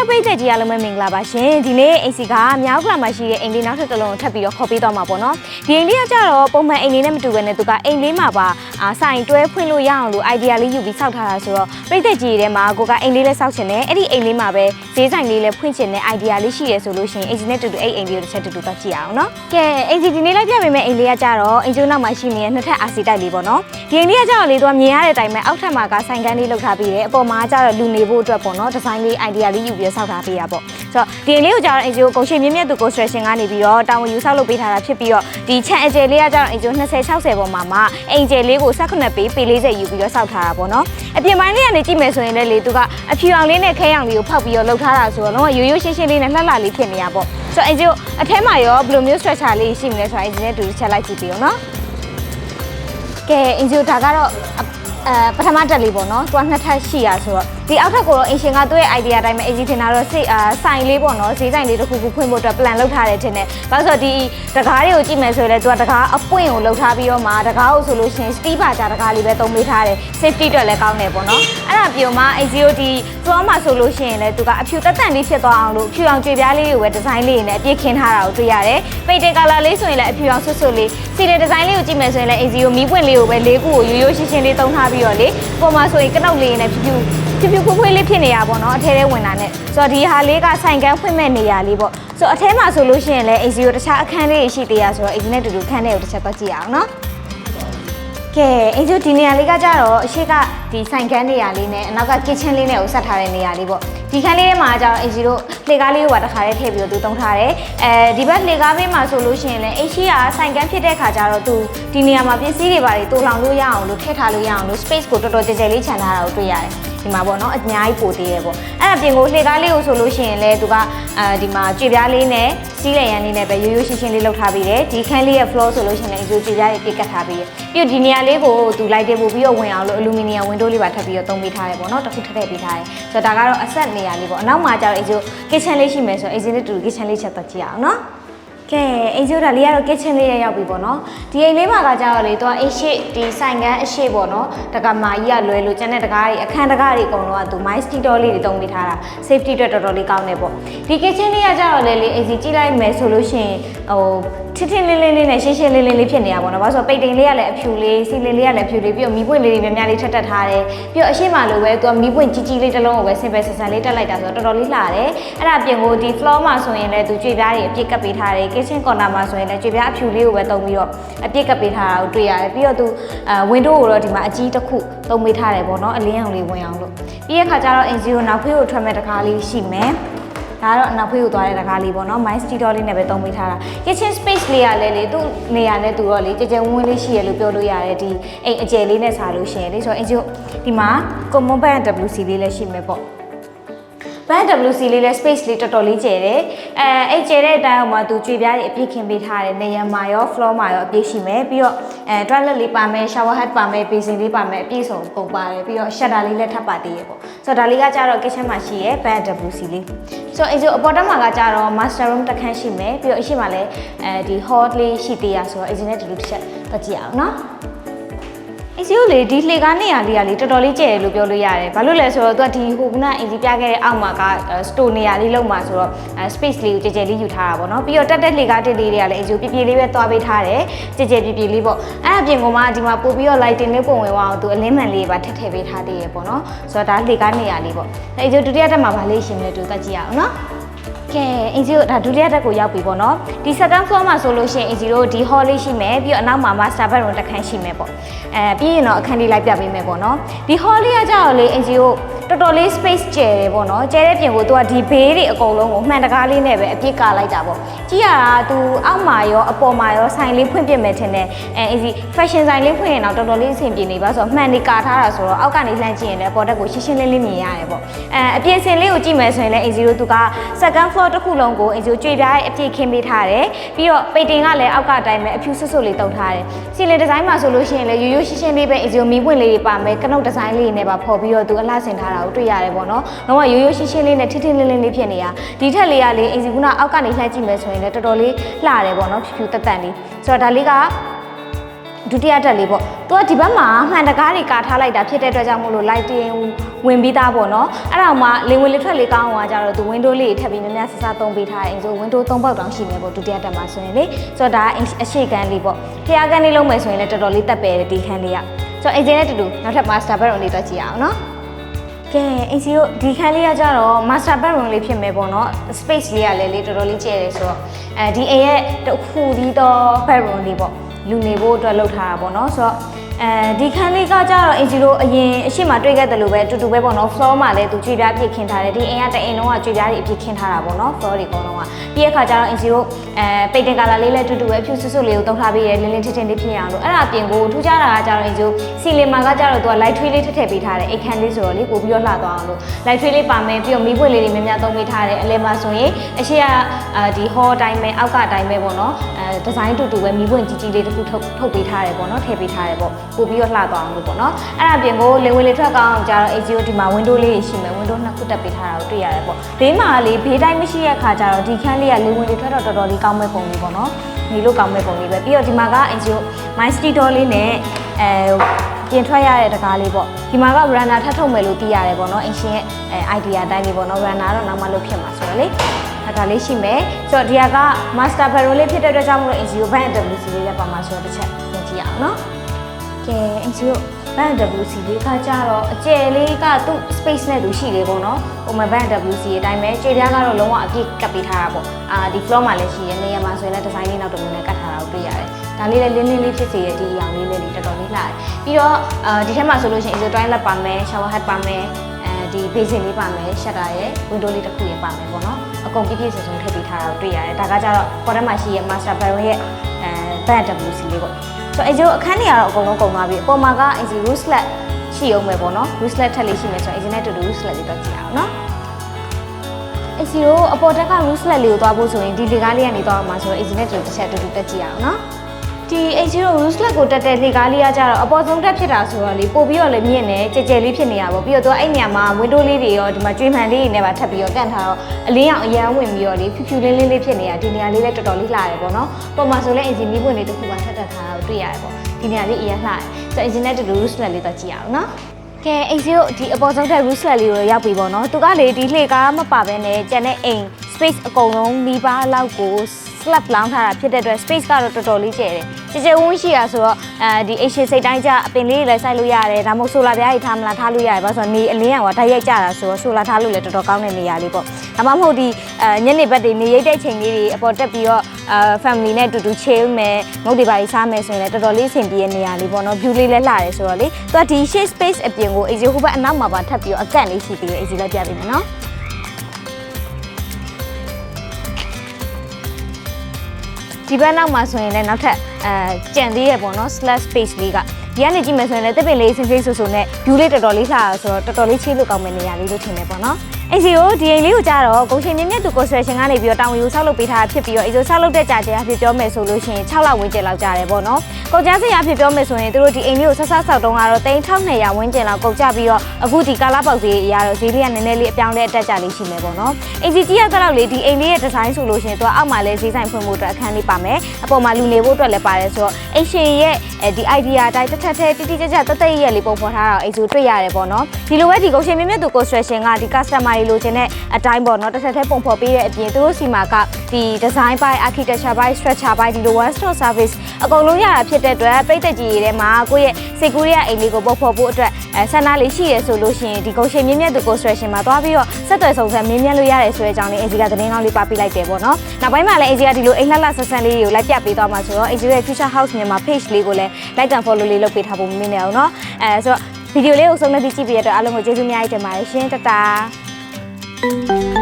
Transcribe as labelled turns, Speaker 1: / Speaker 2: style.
Speaker 1: Future ပိတ်သက်ကြီးအားလုံးပဲမင်္ဂလာပါရှင်ဒီနေ့ AC ကမြောက်ကလာမှာရှိတဲ့အိမ်လေးနောက်ထပ်တစ်လုံးကိုထပ်ပြီးတော့ခေါ်ပေးသွားမှာပေါ့နော်ဒီအိမ်လေးကကြတော့ပုံမှန်အိမ်လေးနဲ့မတူဘဲနဲ့သူကအိမ်လေးမှာပါ အာဆိုင်တွဲဖွင့်လို့ရအောင်လို့ idea လေးယူပြီးစောက်ထားတာဆိုတော့ပိတ်သက်ကြီးထဲမှာကိုကအိမ်လေးလဲစောက်ချင်တယ်အဲ့ဒီအိမ်လေးမှာပဲဈေးဆိုင်လေးလဲဖွင့်ချင်တဲ့ idea လေးရှိရဆိုလို့ရှိရင် AC နဲ့တူတူအဲ့အိမ်လေးကိုတစ်ချက်တူတူတော့ကြည့်အောင်နော်ကဲ AC ဒီနေ့လိုက်ပြပေးမယ့်အိမ်လေးကကြတော့အိမ်ကျိုးနောက်မှာရှိနေတဲ့နှစ်ထပ် RC တိုက်လေးပေါ့နော်ဒီအိမ်လေးကကြတော့လေသူကမြင်ရတဲ့အတိုင်းပဲအောက်ထပ်မှာကဆိုင်ကန်းလေးလောက်ထားပြီးတယ်အပေါ်မှာကျတော့လူနေဖို့အတွက်ပေါ့နော်ဒီဇိုင်းလေး idea လေးယူပြီးစောက်ထားပေးတာပေါ့ဆိုတော့ဒီအိမ်လေးကိုကျတော့အိမ်ကျိုးကုန်ရှင်မြင့်မြတ်သူ construction ကနေပြီးတော့တာဝန်ယူဆောက်လုပ်ပေးထားတာဖြစ်ပြီးတော့ဒီခြံအကျယ်လေးကကျတော့အိမ်ကျိုး20 60ပေါ်မှာမှအိမ်ကျယ်လေးကို18ပေးပေ40ယူပြီးတော့စောက်ထားတာပေါ့နော်အပြင်ပိုင်းလေးကနေကြည့်မယ်ဆိုရင်လည်းလေသူကအဖြူအောင်လေးနဲ့ခဲအောင်လေးကိုဖောက်ပြီးတော့လုပ်ထားတာဆိုတော့လုံးဝရိုးရိုးရှင်းရှင်းလေးနဲ့လှလှလေးဖြစ်နေရပေါ့ဆိုတော့အိမ်ကျိုးအထဲမှာရောဘယ်လိုမျိုး structure လေးရှိမလဲဆိုတာအိမ်ကျိုးနဲ့တူချက်လိုက်ကြည့်ပြီးတော့နော်ကဲအင်ဂျီဒါကတော့အဲ ပထမတက်လေးပေါ့နော်သူကနှစ်ထပ်ရှိရဆိုတော့ဒီအောက်ထပ်ကိုတော့အင်ရှင်ကသူ့ရဲ့ idea အတိုင်းပဲအင်ဂျီထင်တာတော့စိတ်အာဆိုင်လေးပေါ့နော်ဈေးဆိုင်လေးတစ်ခုခုဖွင့်ဖို့အတွက် plan လုပ်ထားတယ်ထင်တယ်။ဘာလို့ဆိုတော့ဒီတကားတွေကိုကြည့်မယ်ဆိုရင်လည်းသူကတကားအပွင့်ကိုလုပ်ထားပြီးတော့မှတကားကိုဆိုလို့ရှိရင် steel bar ကြတကားလေးပဲသုံးပေးထားတယ် safety အတွက်လည်းကောင်းတယ်ပေါ့နော်။အဲ့ဒါပြောမှအင်ဂျီကိုဒီ floor မှာဆိုလို့ရှိရင်လည်းသူကအဖြူတက်တန့်လေးဖြစ်သွားအောင်လို့ဖြူအောင်ကြွေပြားလေးကိုပဲ design လေးနဲ့အပြည့်ခင်းထားတာကိုတွေ့ရတယ်။ painted color လေးဆိုရင်လည်းအဖြူအောင်ဆွတ်ဆွတ်လေး စီလေ design လေးကိုကြည့်မယ်ဆိုရင်လည်းအင်ဂျီကိုမီးပွင့်လေးကိုပဲလေးခုကိုရိုးရိုးရှင်းရှင်းလေးသုံးထားပြီးတော့လေပုံမှာဆိုရင်ကနှုတ်လေးနဲ့ဖြူဖြူဖြူဖြူဖွေးဖွေးလေးဖြစ်နေရပါတော့အထဲထဲဝင်တာနဲ့ဆိုတော့ဒီဟာလေးကဆိုင်ကန်းဖွင့်မဲ့နေရလေးပေါ့ဆိုတော့အထဲမှာဆိုလို့ရှိရင်လည်းအင်ဂျီကိုတခြားအခန်းလေးရှိသေးရဆိုတော့အင်ဂျီနဲ့တူတူခန်းလေးကိုတစ်ချက်သွားကြည့်အောင်နော်ကဲအင်ဂျီဒီနေရာလေးကကြတော့အရှိကဒီဆိုင်ကန်းနေရာလေးနဲ့အနောက်က kitchen လေးနဲ့ကိုဆက်ထားတဲ့နေရာလေးပေါ့ ဒီခန်းလေးထဲမှာကျတော့အင်ဂျီတို့လှေကားလေးကိုပါတစ်ခါလေးထည့်ပြီးတော့သူတုံးထားတယ်အဲဒီဘက်လှေကားဘေးမှာဆိုလို့ရှိရင်လည်းအရှိကဆိုင်ကန်းဖြစ်တဲ့ခါကျတော့သူဒီနေရာမှာပစ္စည်းတွေပါတွေတိုးလောင်လို့ရအောင်လို့ထည့်ထားလို့ရအောင်လို့ space ကိုတော်တော်ကြဲကြဲလေးခြံထားတာကိုတွေ့ရတယ် ဒီမှာပေါ့နော်အများကြီးပိုသေးရပေါ့အဲ့ဒါပြင်ကိုလှေကားလေးကိုဆိုလို့ရှိရင်လည်းသူကအဲဒီမှာကြွေပြားလေးနဲ့စီးလည်ရန်လေးနဲ့ပဲရိုးရိုးရှင်းရှင်းလေးလုပ်ထားပြီးတယ်ဒီခန်းလေးရဲ့ floor ဆိုလို့ရှိရင်လည်းကြွေကြွေပြားတွေပြစ်ကတ်ထားပြီးတယ်ပြီးတော့ဒီနေရာလေးကိုသူ light တွေပို့ပြီးတော့ဝင်အောင်လို့ aluminum window လေးပါထပ်ပြီးတော့သုံးပေးထားတယ်ပေါ့နော်တစ်ခုထပ်ထည့်ပေးထားတယ်ဆိုတော့ဒါကတော့အဆက်နေရာလေးပေါ့အနောက်မှာကျတော့အဲကျို kitchen လေးရှိမယ်ဆိုတော့အဲကျလေးတူ kitchen လေးချက်တော့ကြည့်အောင်နော် ကဲအိမ်ကျိုးဒါလေးကတော့ kitchen လေးရရောက်ပြီပေါ့နော်ဒီအိမ်လေးမှာကကြတော့လေသူကအိမ်ရှိဒီဆိုင်ကန်းအရှိပေါ့နော်တကမာကြီးကလွယ်လို့ကျန်တဲ့တကားတွေအခန်းတကားတွေအကုန်လုံးကသူ my sticker လေးတွေတုံးပေးထားတာ safety အတွက်တော်တော်လေးကောင်းတယ်ပေါ့ဒီ kitchen လေးကကြတော့လေလေအိမ်စီကြည့်လိုက်မယ်ဆိုလို့ရှိရင်ဟို ထင်းထင်းလေးလေးလေးနဲ့ရှင်းရှင်းလေးလေးလေးဖြစ်နေရပါတော့။ဘာလို့ဆိုတော့ပိတ်တိန်လေးကလည်းအဖြူလေးစီလေးလေးကလည်းအဖြူလေးပြီးတော့မီးပွင့်လေးတွေများများလေးထပ်ထပ်ထားတယ်။ပြီးတော့အရှိမလိုပဲသူကမီးပွင့်ကြီးကြီးလေးတစ်လုံးကိုပဲဆင်ပဲဆန်ဆန်လေးတက်လိုက်တာဆိုတော့တော်တော်လေးလှတယ်။အဲ့ဒါအပြင်ကိုဒီ floor မှာဆိုရင်လည်းသူကြွေပြားတွေအပြည့်ကပ်ပေးထားတယ်။ kitchen corner မှာဆိုရင်လည်းကြွေပြားအဖြူလေးကိုပဲတုံပြီးတော့အပြည့်ကပ်ပေးထားတာကိုတွေ့ရတယ်။ပြီးတော့သူအဲ window ကိုတော့ဒီမှာအကြီးတစ်ခုတုံပေးထားတယ်ပေါ့နော်။အလင်းအောင်လေးဝင်အောင်လို့။ပြီးရခါကျတော့ in zero နောက်ဖေးကိုထွက်မဲ့တကားလေးရှိမယ်။ ဒါကတော့အနောက်ဖေးကိုသွားတဲ့တကားလေးပေါ့နော် my studio လေးနဲ့ပဲတုံးပေးထားတာ kitchen space လေးကလည်းလေသူ့နေရာနဲ့သူတော့လေကြကြဝင်းဝင်းလေးရှိရလို့ပြောလို့ရတယ်ဒီအိမ်အကျယ်လေးနဲ့စားလို့ရှိရင်လေဆိုတော့အင်ဂျီဒီမှာ common band WC လေးလည်းရှိမယ်ပေါ့ band WC လေးလည်း space လေးတော်တော်လေးကျယ်တယ်အဲအဲ့ကျယ်တဲ့အတိုင်းအောင်မှာသူကြွေပြားတွေအပြည့်ခင်ပေးထားတယ်နေရာမှာရော floor မှာရောအပြည့်ရှိမယ်ပြီးတော့အဲ toilet လေးပါမယ် shower head ပါမယ် basin လေးပါမယ်အပြည့်စုံပုံပါတယ်ပြီးတော့ shutter လေးလည်းထပ်ပါသေးရပေါ့ဆိုတော့ဒါလေးကကြတော့ kitchen မှာရှိရဲ band WC လေးဆိုတော့အဲ့ဆိုအပေါ်တက်မှာကကြတော့ master room တစ်ခန်းရှိမယ်ပြီးတော့အရှိမလည်းအဲဒီ hall လေးရှိသေးရဆိုတော့အရင်နဲ့တူတူတစ်ချက်ပတ်ကြည့်အောင်နော် အစီကိုလေဒီလှေကားနေရာလေးကလေတော်တော်လေးကျယ်တယ်လို့ပြောလို့ရတယ်။ဘာလို့လဲဆိုတော့သူကဒီဟိုကနအင်ဂျီပြခဲ့တဲ့အောက်မှာက store နေရာလေးလောက်မှာဆိုတော့ space လေးကိုကျယ်ကျယ်လေးယူထားတာပေါ့နော်။ပြီးတော့တက်တက်လှေကားတစ်လေးတွေကလည်းအင်ဂျီပြပြလေးပဲသွားပေးထားတယ်။ကျယ်ကျယ်ပြပြလေးပေါ့။အဲ့အပြင်ကမှဒီမှာပို့ပြီးတော့ lighting လေးပုံဝင်သွားအောင်သူအလင်းမှန်လေးပါထည့်ထည့်ပေးထားသေးရပေါ့နော်။ဆိုတော့ဒါလှေကားနေရာလေးပေါ့။အဲ့အင်ဂျီဒုတိယတက်မှာဗာလေးရှင်မလဲတူတက်ကြည့်ရအောင်နော်။ ကဲအင်ဂျီတို့ဒါဒုတိယတက်ကိုရောက်ပြီပေါ့နော်ဒီ second floor မှာဆိုလို့ရှိရင်အင်ဂျီတို့ဒီ hall လေးရှိမယ်ပြီးတော့အနောက်မှာ master bedroom တစ်ခန်းရှိမယ်ပေါ့အဲပြီးရင်တော့အခန်းလေးလိုက်ပြပေးမယ်ပေါ့နော်ဒီ hall လေးကကြောက်လေအင်ဂျီတို့တော်တော်လေး space ကျယ်တယ်ပေါ့နော်ကျယ်တဲ့ပြင်ကိုသူကဒီဘေးတွေအကုန်လုံးကိုမှန်တကားလေးနဲ့ပဲအပြစ်ကလိုက်တာပေါ့ကြည့်ရတာသူအောက်မှာရောအပေါ်မှာရောဆိုင်လေးဖွင့်ပြမယ်ထင်တယ်အဲအင်ဂျီ fashion ဆိုင်လေးဖွင့်ရင်တော့တော်တော်လေးအဆင်ပြေနေပါဆိုတော့မှန်နေကာထားတာဆိုတော့အောက်ကနေလှမ်းကြည့်ရင်လည်းပေါ်တက်ကိုရှင်းရှင်းလင်းလင်းမြင်ရတယ်ပေါ့အဲအပြင်စင်လေးကိုကြည့်မယ်ဆိုရင်လည်းအင်ဂျီတို့သူက second floor တစ်ခုလုံးကိုအင်ဂျီကြွေပြားရဲ့အပြည့်ခင်းပေးထားတယ်ပြီးတော့ပိတ်တင်ကလည်းအောက်ကအတိုင်းပဲအဖြူဆွတ်ဆွတ်လေးတုံထားတယ်စီလေဒီဇိုင်းမှာဆိုလို့ရှိရင်လည်းရိုးရိုးရှင်းရှင်းလေးပဲအင်ဂျီမီးပွင့်လေးတွေပါမယ်ကနုတ်ဒီဇိုင်းလေးတွေနဲ့ပါဖော်ပြီးတော့သူအလှဆင်ထားတာကိုတွေ့ရတယ်ပေါ့နော်လုံးဝရိုးရိုးရှင်းရှင်းလေးနဲ့ထစ်ထစ်လင်းလင်းလေးဖြစ်နေတာဒီထက်လေးကလေအင်ဂျီကအောက်ကနေလှမ်းကြည့်မယ်ဆိုရင်လည်းတော်တော်လေးလှတယ်ပေါ့နော်ဖြူဖြူတက်တက်လေးဆိုတော့ဒါလေးက ဒုတိယတက်လေးပေါ့သူကဒီဘက်မှာမှန်တကားတွေကာထားလိုက်တာဖြစ်တဲ့အတွက်ကြောင့်မို့လို့ lighting ဝင်ပြီးသားပေါ့နော်အဲ့ဒါမှလေဝင်လေထွက်လေးကောင်းအောင်ကကြတော့သူ window လေးထပ်ပြီးများများဆဆသုံးပေးထားတယ်ဆို window 3ပေါက်တောင်ရှိနေပေါ့ဒုတိယတက်မှာဆိုရင်လေဆိုတော့ဒါအရှိကန်းလေးပေါ့ဖျားကန်းလေးလုံးမယ်ဆိုရင်လည်းတော်တော်လေးတက်ပဲဒီခန်းလေးကဆိုတော့အင်ဂျင်နဲ့တူတူနောက်ထပ် master bedroom လေးတော့ကြည့်ရအောင်နော်ကဲအင်စီတို့ဒီခန်းလေးကကြတော့ master bedroom လေးဖြစ်မယ်ပေါ့နော် space လေးကလည်းလေတော်တော်လေးကျဲတယ်ဆိုတော့အဲဒီအိမ်ရဲ့တစ်ခုဒီတော့ bedroom လေးပေါ့ လူနေဖို့အတွက်လုပ်ထားတာပေါ့နော်ဆိုတော့ အဲဒီခန်းလေးကကြတော့အင်စီတို့အရင်အရှိမတွေ့ခဲ့တယ်လို့ပဲတူတူပဲပေါ့နော် floor မှာလည်းသူကြွေပြားပြည့်ခင်းထားတယ်ဒီအိမ်ကတအိမ်လုံးကကြွေပြားတွေအပြည့်ခင်းထားတာပေါ့နော် floor တွေအကုန်လုံးကပြီးတဲ့ခါကျတော့အင်စီတို့အဲပိတ်တင်ကာလာလေးလည်းတူတူပဲဖြူဆွဆွလေးကိုတုံးထားပြီးရလင်းလင်းထင်းထင်းလေးဖြစ်အောင်လို့အဲ့ဒါအပြင်ကိုထူးခြားတာကကြတော့အင်စီတို့စီလင်မာကကြတော့သူက light tree လေးထည့်ထည့်ပေးထားတယ်အိတ်ခန်းလေးဆိုတော့လေပို့ပြီးတော့လှသွားအောင်လို့ light tree လေးပါမယ်ပြီးတော့မီးပွင့်လေးတွေများများသုံးပေးထားတယ်အလဲမှာဆိုရင်အရှိကအာဒီ hall အတိုင်းပဲအောက်ကအတိုင်းပဲပေါ့နော်အဲဒီဇိုင်းတူတူပဲမီးပွင့်ကြီးကြီးလေးတစ်ခုထုတ်ထုတ်ပေးထားတယ်ပေါ့နော်ထည့်ပေးထားတယ်ပေါ့ပို့ပြီးတော့လှသွားအောင်လို့ပေါ့နော်အဲ့ဒါအပြင်ကိုလေဝင်လေထွက်ကောင်းအောင်ကြတော့ AGO ဒီမှာ window လေးတွေရှိမယ် window နှစ်ခုတက်ပေးထားတာကိုတွေ့ရတယ်ပေါ့ဘေးမှာလေဘေးတိုင်းမရှိတဲ့ခါကျတော့ဒီခန်းလေးကလေဝင်လေထွက်တော့တော်တော်လေးကောင်းမဲ့ပုံလေးပေါ့နော်နေလို့ကောင်းမဲ့ပုံလေးပဲပြီးတော့ဒီမှာက AGO my street door လေးနဲ့အဲပြင်ထွက်ရတဲ့တကားလေးပေါ့ဒီမှာက runner ထပ်ထုတ်မယ်လို့သိရတယ်ပေါ့နော်အင်ရှင်ရဲ့အဲ idea အတိုင်းလေးပေါ့နော် runner တော့နောက်မှလုပ်ဖြစ်မှာဆိုတော့လေအဲဒါလေးရှိမယ်ဆိုတော့ဒီက master barrel လေးဖြစ်တဲ့အတွက်ကြောင့်မလို့ NGO band WC လေးလည်းပါမှာဆိုတော့တစ်ချက်ပြင်ကြည့်ရအောင်နော် ကဲ NGO band WC လေးကကြတော့အကျယ်လေးကသူ့ space နဲ့သူရှိတယ်ပေါ့နော်ဟိုမှာ band WC အတိုင်းပဲခြေပြားကတော့လုံးဝအပြည့်ကပ်ပေးထားတာပေါ့အာဒီ floor မှာလည်းရှိရနေရာမှာဆိုရင်လည်း design လေးနောက်တစ်မျိုးနဲ့ကတ်ထားတာကိုတွေ့ရတယ်ဒါလေးလည်းလင်းလင်းလေးဖြစ်စေရဒီအရောင်လေးလေးတော်တော်လေးလှတယ်ပြီးတော့အာဒီထက်မှာဆိုလို့ရှိရင် iso toilet ပါမယ် shower head ပါမယ်အဲဒီ basin လေးပါမယ် shutter ရဲ့ window လေးတစ်ခုရဲ့ပါမယ်ပေါ့နော်အကုန်ပြည့်ပြည့်စုံစုံထည့်ပေးထားတာကိုတွေ့ရတယ်ဒါကကြတော့ product မှာရှိရဲ့ master barrel ရဲ့အဲ band WC လေးပေါ့ ဆိုတော့အဲကျိုးအခန်းတွေကတော့အကုန်လုံးကုန်သွားပြီအပေါ်မှာက AC roof slat ရှိအောင်ပဲပေါ့နော် roof slat ထက်လေးရှိမယ်ဆိုတော့ AC နဲ့တူတူ roof slat လေးတော့ကြည့်အောင်နော် AC ကိုအပေါ်တက်က roof slat လေးကိုသွားဖို့ဆိုရင်ဒီလေကားလေးကနေသွားအောင်မှာဆိုတော့ AC နဲ့တူတူတစ်ချက်တူတူတက်ကြည့်အောင်နော် ဒီ AC ကို roof slat ကိုတက်တဲ့လေကားလေးကကြတော့အပေါ်ဆုံးတက်ဖြစ်တာဆိုတော့လေပို့ပြီးတော့လည်းမြင့်နေကြဲကြဲလေးဖြစ်နေရပါဘောပြီးတော့သူကအဲ့နေရာမှာ window လေးတွေရောဒီမှာကျွေးမှန်လေးတွေနဲ့ပါထပ်ပြီးတော့ကန့်ထားတော့အလင်းအောင်အရန်ဝင်ပြီးတော့လေဖြူဖြူလေးလေးလေးဖြစ်နေတာဒီနေရာလေးလည်းတော်တော်လေးလှရတယ်ပေါ့နော်ပုံမှာဆိုလည်း AC မီးပွင့်လေးတစ်ခုပါထပ်တက်ထားတာကိုတွေ့ရတယ်ပေါ့ဒီနေရာလေးအရန်လှတယ်ဆိုတော့ AC နဲ့တူတူ roof slat လေးတော့ကြည့်အောင်နော်ကဲအိမ်စီကိုဒီအပေါ်ဆုံးတဲ့ roof slab လေးကိုရောက်ပြီပေါ့နော်သူကလေဒီလှေကားမပါဘဲနဲ့ကျန်တဲ့အိမ် space အကုန်လုံးနီးပါးလောက်ကို slab လောင်းထားတာဖြစ်တဲ့အတွက် space ကတော့တော်တော်လေးကျယ်တယ်ကျယ်ကျယ်ဝန်းရှိရဆိုတော့အဲဒီအိမ်ရှိစိတ်တိုင်းကျအပင်လေးတွေလည်းစိုက်လို့ရတယ်ဒါမှမဟုတ်ဆိုလာပြားကြီးထားမလားထားလို့ရတယ်ဘာလို့ဆိုတော့နေအလင်းရောဓာတ်ရိုက်ကြတာဆိုတော့ဆိုလာထားလို့လည်းတော်တော်ကောင်းတဲ့နေရာလေးပေါ့ဒါမှမဟုတ်ဒီအဲညနေဘက်တွေနေရိပ်တဲ့ချိန်လေးတွေအပေါ်တက်ပြီးတော့အဲ family နဲ့အတူတူ chill မယ်မုတ်တွေပါကြီးစားမယ်ဆိုရင်လည်းတော်တော်လေးအဆင်ပြေတဲ့နေရာလေးပေါ့နော် view လေးလည်းလှတယ်ဆိုတော့လေသူကဒီ shade space အပြင်ကို AC ဟိုဘက်အနောက်မှာပါထပ်ပြီးတော့အကန့်လေးရှိသေးတယ် AC လည်းပြပေးမယ်နော် ဒီဘက်နောက်မှာဆိုရင်လည်းနောက်ထပ်အဲကြံသေးရပေါ့နော် slash space လေးကဒီကနေကြည့်မယ်ဆိုရင်လည်းတစ်ပင်လေးစင်စိမ့်ဆူဆူနဲ့ view လေးတော်တော်လေးလှရဆိုတော့တော်တော်လေးချိလို့ကောင်းမယ့်နေရာလေးလို့ထင်တယ်ပေါ့နော် အိမ်စီကိုဒီအိမ်လေးကိုကြတော့ဂုံရှင်မြင့်မြတ်သူ construction ကနေပြီးတော့တောင်ယူဆောက်လုပ်ပေးထားတာဖြစ်ပြီးတော့အိမ်ဆိုဆောက်လုပ်တဲ့ကြာကျအဖြစ်ပြောမယ်ဆိုလို့ရှိရင်6လဝန်းကျင်လောက်ကြာတယ်ပေါ့နော်ကုန်ကျစရာအဖြစ်ပြောမယ်ဆိုရင်တို့ဒီအိမ်လေးကိုဆက်ဆက်ဆောက်တုံးကတော့3200ဝန်းကျင်လောက်ကုန်ကျပြီးတော့အခုဒီကာလာပေါက်ဈေးအရာတော့ဈေးလေးကနည်းနည်းလေးအပြောင်းလဲအတက်ကြလေးရှိမယ်ပေါ့နော်အိမ်စီကြီးရတဲ့လေးဒီအိမ်လေးရဲ့ဒီဇိုင်းဆိုလို့ရှိရင်သူကအောက်မှာလဲဈေးဆိုင်ဖွင့်ဖို့အတွက်အခန်းလေးပါမယ်အပေါ်မှာလူနေဖို့အတွက်လည်းပါတယ်ဆိုတော့အိမ်ရှင်ရဲ့ဒီ idea အတိုင်းတစ်ထက်ထက်တိတိကျကျတသက်ရက်လေးပုံဖော်ထားတာအိမ်ဆိုတွေ့ရတယ်ပေါ့နော်ဒီလိုပဲဒီကုန်ရှင်မြင့်မြတ်သူ construction ကဒီ customer တွေလိုချင်တဲ့အတိုင်းပေါ့နော်တစ်ထက်ထက်ပုံဖော်ပေးတဲ့အပြင်သူတို့စီမှာကဒီ design by architecture by structure by ဒီလို one stop service အကုန်လုံးရတာဖြစ်တဲ့အတွက်ပြည်သက်ကြီးတွေထဲမှာကိုယ့်ရဲ့စိတ်ကူးရဲ့အိမ်လေးကိုပုံဖော်ဖို့အတွက်အဲဆန္ဒလေးရှိရဆိုလို့ရှိရင်ဒီကုန်ရှင်မြင့်မြတ်သူ construction မှာသွားပြီးတော့ဆက်သွယ်ဆောင်ဆန်းမင်းမြတ်လို့ရတယ်ဆိုတဲ့အကြောင်းလေးအင်ဂျီကသတင်းကောင်းလေးပါပေးလိုက်တယ်ပေါ့နော်နောက်ပိုင်းမှာလည်းအင်ဂျီကဒီလိုအိမ်လှလှဆက်ဆန်းလေးတွေကိုလိုက်ပြပေးသွားမှာဆိုတော့အင်ဂျီရဲ့ future house မြန်မာ page လေးကိုလည်း like and follow လေးလုပ်ပေးထားဖို့မမေ့နဲ့အောင်နော်အဲဆိုတော့ဗီဒီယိုလေးကိုဆုံးဖြတ်ပြီးကြည့်ပေးရတဲ့အတွက်အားလုံးကိုကျေးဇူးအများကြီးတင်ပါတယ်ရှင်တတာ Música